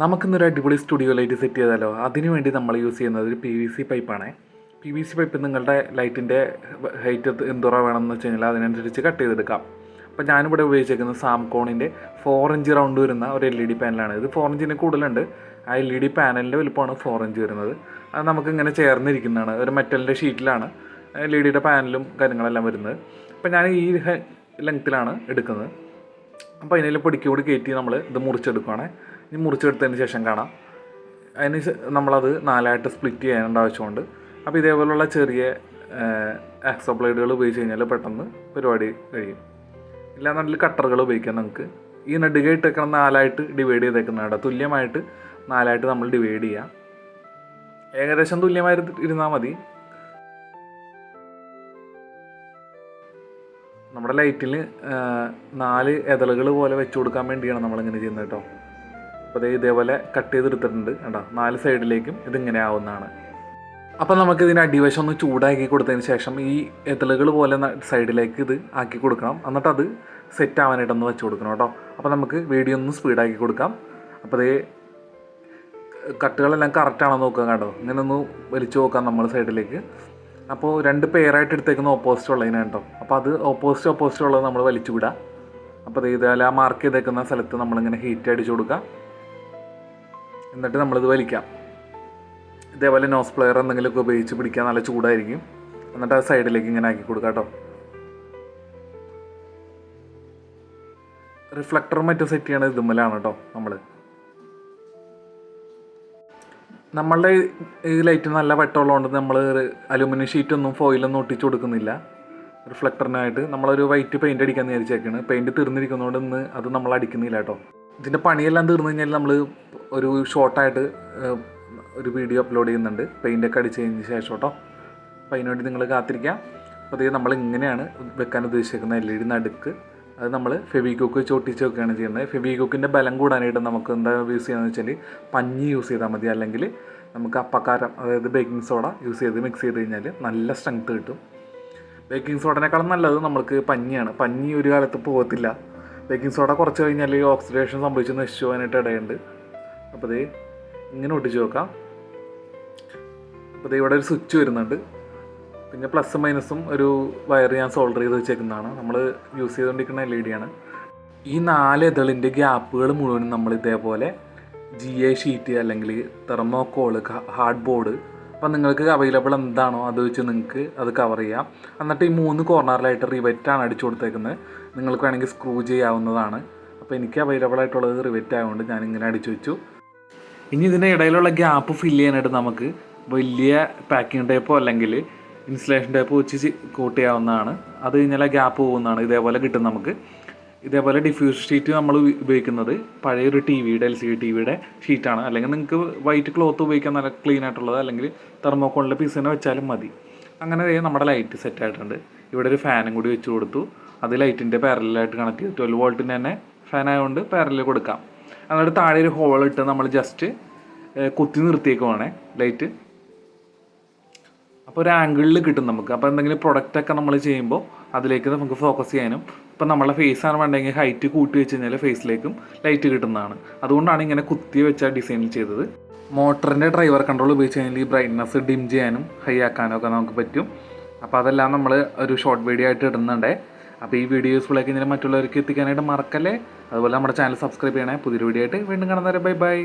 നമുക്കിന്നൊരു അടിപൊളി studio light set ചെയ്താലോ? അതിനുവേണ്ടി നമ്മൾ യൂസ് ചെയ്യുന്നത് ഒരു പി വി സി പൈപ്പാണ് പി വി സി പൈപ്പ് നിങ്ങളുടെ ലൈറ്റിന്റെ ഹൈറ്റ് എന്തോറ വേണമെന്ന് വെച്ച് കഴിഞ്ഞാൽ അതിനനുസരിച്ച് കട്ട് ചെയ്തെടുക്കാം. അപ്പോൾ ഞാനിവിടെ ഉപയോഗിച്ചേക്കുന്നത് സാംകോണിന്റെ ഫോർ ഇഞ്ച് റൗണ്ട് വരുന്ന ഒരു എൽ ഇ ഡി പാനലാണ് ഇത് ഫോർ ഇഞ്ചിന് കൂടുതലുണ്ട്. ആ എൽ ഇ ഡി പാനലിന്റെ വലുപ്പമാണ് ഫോർ ഇഞ്ച് വരുന്നത്. അത് നമുക്ക് ഇങ്ങനെ ചേർന്നിരിക്കുന്നതാണ്. ഒരു മെറ്റലിന്റെ ഷീറ്റിലാണ് എൽ ഇ ഡിയുടെ പാനലും കാര്യങ്ങളെല്ലാം വരുന്നത്. അപ്പോൾ ഞാൻ ഈ ലെങ്ത്തിലാണ് എടുക്കുന്നത്. അപ്പോൾ അതിനെല്ലാം പൊടിക്കൂടി കയറ്റി നമ്മൾ ഇത് മുറിച്ചെടുക്കുകയാണ് ഇനി മുറിച്ചെടുത്തതിന് ശേഷം കാണാം. അതിന് നമ്മളത് നാലായിട്ട് സ്പ്ലിറ്റ് ചെയ്യേണ്ട ആവശ്യമുണ്ട്. അപ്പോൾ ഇതേപോലുള്ള ചെറിയ ആക്സോ ബ്ലേഡുകൾ ഉപയോഗിച്ച് കഴിഞ്ഞാൽ പെട്ടെന്ന് പരിപാടി കഴിയും. ഇല്ലാന്നുണ്ടെങ്കിൽ കട്ടറുകൾ ഉപയോഗിക്കാം നമുക്ക്. ഈ നെടുക ഇട്ടേക്കണ നാലായിട്ട് ഡിവൈഡ് ചെയ്തേക്കുന്നതാണ് തുല്യമായിട്ട് നാലായിട്ട് നമ്മൾ ഡിവൈഡ് ചെയ്യാം. ഏകദേശം തുല്യമായി ഇരുന്നാൽ മതി. നമ്മുടെ ലൈറ്റിൽ നാല് എതളുകൾ പോലെ വെച്ച് കൊടുക്കാൻ വേണ്ടിയാണ് നമ്മളിങ്ങനെ ചെയ്യുന്നത് കേട്ടോ. അപ്പോൾ അതേ ഇതേപോലെ കട്ട് ചെയ്തെടുത്തിട്ടുണ്ട് കേട്ടോ നാല് സൈഡിലേക്കും ഇതിങ്ങനെ ആവുന്നതാണ് അപ്പോൾ നമുക്ക് ഇതിന്റെ അടിവശം ഒന്ന് ചൂടാക്കി കൊടുത്തതിന് ശേഷം ഈ എതിലുകൾ പോലെ സൈഡിലേക്ക് ഇത് ആക്കി കൊടുക്കണം. എന്നിട്ട് അത് സെറ്റ് ആവാനായിട്ടൊന്ന് വെച്ച് കൊടുക്കണം കേട്ടോ. അപ്പോൾ നമുക്ക് വീഡിയോ ഒന്ന് സ്പീഡാക്കി കൊടുക്കാം. അപ്പോൾ ദേ കട്ടുകളെല്ലാം കറക്റ്റാണോ നോക്കുക കേട്ടോ. ഇങ്ങനെ ഒന്ന് വലിച്ചു നോക്കാം നമ്മൾ സൈഡിലേക്ക് അപ്പോൾ രണ്ട് പേരായിട്ട് എടുത്തേക്കുന്ന ഓപ്പോസിറ്റ് ഉള്ളതിനാണ് കേട്ടോ. അപ്പോൾ അത് ഓപ്പോസിറ്റ് ഓപ്പോസിറ്റ് ഉള്ളത് നമ്മൾ വലിച്ചു വിടാം. അപ്പോൾ ദേ ഇതേപോലെ ആ മാർക്ക് ചെയ്തേക്കുന്ന സ്ഥലത്ത് നമ്മളിങ്ങനെ ഹീറ്റ് അടിച്ചു കൊടുക്കാം. എന്നിട്ട് നമ്മളിത് വലിക്കാം. ഇതേപോലെ നോസ് പ്ലെയർ എന്തെങ്കിലുമൊക്കെ ഉപയോഗിച്ച് പിടിക്കാൻ നല്ല ചൂടായിരിക്കും. എന്നിട്ട് അത് സൈഡിലേക്ക് ഇങ്ങനെ ആക്കി കൊടുക്കാം കേട്ടോ. റിഫ്ലക്ടറും മറ്റും സെറ്റ് ചെയ്യണത് ഇതുമ്മലാണ് കേട്ടോ നമ്മൾ നമ്മളുടെ ഈ ലൈറ്റ് നല്ല വെട്ടമുള്ളതുകൊണ്ട് നമ്മൾ അലുമിനിയം ഷീറ്റൊന്നും ഫോയിലൊന്നും ഒട്ടിച്ചു കൊടുക്കുന്നില്ല. റിഫ്ലക്ടറിനായിട്ട് നമ്മളൊരു വൈറ്റ് പെയിന്റ് അടിക്കാൻ വിചാരിച്ചേക്കാണ്. പെയിന്റ് തീർന്നിരിക്കുന്നതുകൊണ്ട് ഇന്ന് അത് നമ്മൾ അടിക്കുന്നില്ല കേട്ടോ. ഇതിന്റെ പണിയെല്ലാം തീർന്നു കഴിഞ്ഞാൽ നമ്മൾ ഒരു ഷോർട്ടായിട്ട് ഒരു വീഡിയോ അപ്ലോഡ് ചെയ്യുന്നുണ്ട്. പെയിന്റൊക്കെ അടിച്ച് കഴിഞ്ഞ ശേഷം കേട്ടോ. അപ്പോൾ അതിനുവേണ്ടി നിങ്ങൾ കാത്തിരിക്കാം. അപ്പോൾ അതേ നമ്മൾ ഇങ്ങനെയാണ് വെക്കാൻ ഉദ്ദേശിക്കുന്ന എൽ ഇ ഡി നടുക്ക്. അത് നമ്മൾ ഫെവിക്കോക്ക് വെച്ച് ഒട്ടിച്ച് വെക്കുകയാണ് ചെയ്യുന്നത്. ഫെവിക്കോക്കിന്റെ ബലം കൂടാനായിട്ട് നമുക്ക് എന്താ യൂസ് ചെയ്യുന്നത് വെച്ചാൽ പഞ്ഞി യൂസ് ചെയ്താൽ മതി. അല്ലെങ്കിൽ നമുക്ക് അപ്പക്കാരം അതായത് ബേക്കിംഗ് സോഡ യൂസ് ചെയ്ത് മിക്സ് ചെയ്ത് കഴിഞ്ഞാൽ നല്ല സ്ട്രെങ്ത്ത് കിട്ടും. ബേക്കിംഗ് സോഡനേക്കാളും നല്ലത് നമ്മൾക്ക് പഞ്ഞിയാണ്. പഞ്ഞി ഒരു കാലത്ത് പോകത്തില്ല. ബേക്കിംഗ് സോഡ കുറച്ച് കഴിഞ്ഞാൽ ഓക്സിഡേഷൻ സംഭവിച്ച് നശിച്ചു പോകാനായിട്ട് ഇടയുണ്ട്. അപ്പോൾ ദേ ഇങ്ങനെ ഒട്ടിച്ച് നോക്കാം. അപ്പോൾ ഇവിടെ ഒരു സ്വിച്ച് വരുന്നുണ്ട്. പിന്നെ പ്ലസും മൈനസും ഒരു വയർ ഞാൻ സോൾഡർ ചെയ്ത് വെച്ചേക്കുന്നതാണ്. നമ്മൾ യൂസ് ചെയ്തുകൊണ്ടിരിക്കുന്ന എൽ ഇ ഡി ആണ്. ഈ നാല് ഇതളിന്റെ ഗ്യാപ്പുകൾ മുഴുവനും നമ്മൾ ഇതേപോലെ ജി എ ഷീറ്റ് അല്ലെങ്കിൽ തെർമോക്കോൾ ഹാർഡ് ബോർഡ് അപ്പം നിങ്ങൾക്ക് അവൈലബിൾ എന്താണോ അത് വെച്ച് നിങ്ങൾക്ക് അത് കവർ ചെയ്യാം. എന്നിട്ട് ഈ മൂന്ന് കോർണറിലായിട്ട് റിവെറ്റാണ് അടിച്ചു കൊടുത്തേക്കുന്നത്. നിങ്ങൾക്ക് വേണമെങ്കിൽ സ്ക്രൂ ചെയ്യാവുന്നതാണ്. അപ്പോൾ എനിക്ക് അവൈലബിൾ ആയിട്ടുള്ളത് റിവെറ്റ് ആയതുകൊണ്ട് ഞാൻ ഇങ്ങനെ അടിച്ചു വെച്ചു. ഇനി ഇതിന്റെ ഇടയിലുള്ള ഗ്യാപ്പ് ഫില്ല് ചെയ്യാനായിട്ട് നമുക്ക് വലിയ പാക്കിംഗ് ടേപ്പോ അല്ലെങ്കിൽ ഇൻസുലേഷൻ ടേപ്പോ വെച്ച് കോട്ട് ചെയ്യാവുന്നതാണ്. അത് കഴിഞ്ഞാൽ ഗ്യാപ്പ് പോകുന്നതാണ്. ഇതേപോലെ കിട്ടും നമുക്ക്. ഇതേപോലെ ഡിഫ്യൂസ് ഷീറ്റ് നമ്മൾ ഉപയോഗിക്കുന്നത് പഴയൊരു ടി വിയുടെ എൽ സി ഡി ടി വിയുടെ ഷീറ്റാണ് അല്ലെങ്കിൽ നിങ്ങൾക്ക് വൈറ്റ് ക്ലോത്ത് ഉപയോഗിക്കാൻ നല്ല ക്ലീൻ ആയിട്ടുള്ളത്. അല്ലെങ്കിൽ തെർമോക്കോളിന്റെ തന്നെ വെച്ചാലും മതി. അങ്ങനെ നമ്മുടെ ലൈറ്റ് സെറ്റ് ആയിട്ടുണ്ട്. ഇവിടെ ഒരു ഫാനും കൂടി വെച്ച് കൊടുത്തു. അത് ലൈറ്റിന്റെ പാരലായിട്ട് കണക്ട് ചെയ്തു. ട്വൽവ് വോൾട്ടിന്റെ തന്നെ ഫാൻ ആയതുകൊണ്ട് പാരലിൽ കൊടുക്കാം. എന്നിട്ട് താഴെ ഒരു ഹോൾ ഇട്ട് നമ്മൾ ജസ്റ്റ് കുത്തി നിർത്തിയേക്കുവാണേ ലൈറ്റ് അപ്പോൾ ഒരു ആംഗിളിൽ കിട്ടും നമുക്ക്. അപ്പോൾ എന്തെങ്കിലും പ്രൊഡക്റ്റ് ഒക്കെ നമ്മൾ ചെയ്യുമ്പോൾ അതിലേക്ക് നമുക്ക് ഫോക്കസ് ചെയ്യാനും ഇപ്പം നമ്മളെ ഫേസ് ആണ് വേണ്ടെങ്കിൽ ഹൈറ്റ് കൂട്ടി വെച്ച് കഴിഞ്ഞാൽ ഫേസിലേക്കും ലൈറ്റ് കിട്ടുന്നതാണ്. അതുകൊണ്ടാണ് ഇങ്ങനെ കുത്തി വെച്ച ഡിസൈനിൽ ചെയ്തത്. മോട്ടറിന്റെ ഡ്രൈവർ കൺട്രോൾ ഉപയോഗിച്ച് കഴിഞ്ഞാൽ ഈ ബ്രൈറ്റ്നസ് ഡിം ചെയ്യാനും ഹൈ ആക്കാനും ഒക്കെ നമുക്ക് പറ്റും. അപ്പോൾ അതെല്ലാം നമ്മൾ ഒരു ഷോർട്ട് വീഡിയോ ആയിട്ട് ഇടുന്നുണ്ടേ. അപ്പോൾ ഈ വീഡിയോ യൂസ്ഫുൾ ആക്കി കഴിഞ്ഞാൽ മറ്റുള്ളവർക്ക് എത്തിക്കാനായിട്ട് മറക്കല്ലേ? അതുപോലെ നമ്മുടെ ചാനൽ സബ്സ്ക്രൈബ് ചെയ്യണേ. പുതിയൊരു വീഡിയോ ആയിട്ട് വീണ്ടും കാണുന്നവരെ ബൈ ബൈ